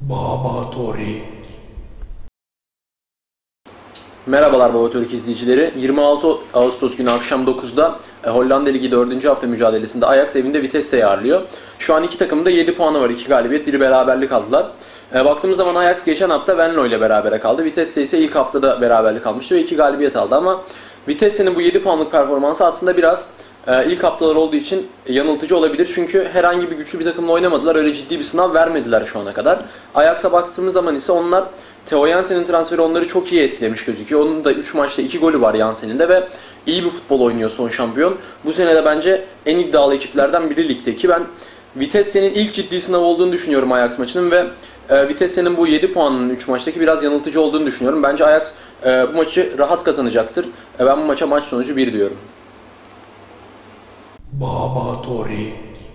Baba Torik. Merhabalar Baba Türk izleyicileri. 26 Ağustos günü akşam 9'da e, Hollanda Ligi 4. hafta mücadelesinde Ajax evinde Vitesse'yi ağırlıyor. Şu an iki takımın da 7 puanı var. 2 galibiyet, 1 beraberlik aldılar. E, baktığımız zaman Ajax geçen hafta Venlo ile berabere kaldı. Vitesse ise ilk haftada beraberlik almıştı ve 2 galibiyet aldı ama Vitesse'nin bu 7 puanlık performansı aslında biraz e, ilk haftalar olduğu için yanıltıcı olabilir. Çünkü herhangi bir güçlü bir takımla oynamadılar. Öyle ciddi bir sınav vermediler şu ana kadar. Ajax'a baktığımız zaman ise onlar Theo Jansen'in transferi onları çok iyi etkilemiş gözüküyor. Onun da 3 maçta 2 golü var Jansen'in de ve iyi bir futbol oynuyor son şampiyon. Bu sene de bence en iddialı ekiplerden biri ligdeki. Ben Vitesse'nin ilk ciddi sınav olduğunu düşünüyorum Ajax maçının ve e, Vitesse'nin bu 7 puanının 3 maçtaki biraz yanıltıcı olduğunu düşünüyorum. Bence Ajax e, bu maçı rahat kazanacaktır. E, ben bu maça maç sonucu 1 diyorum. Baba Torik.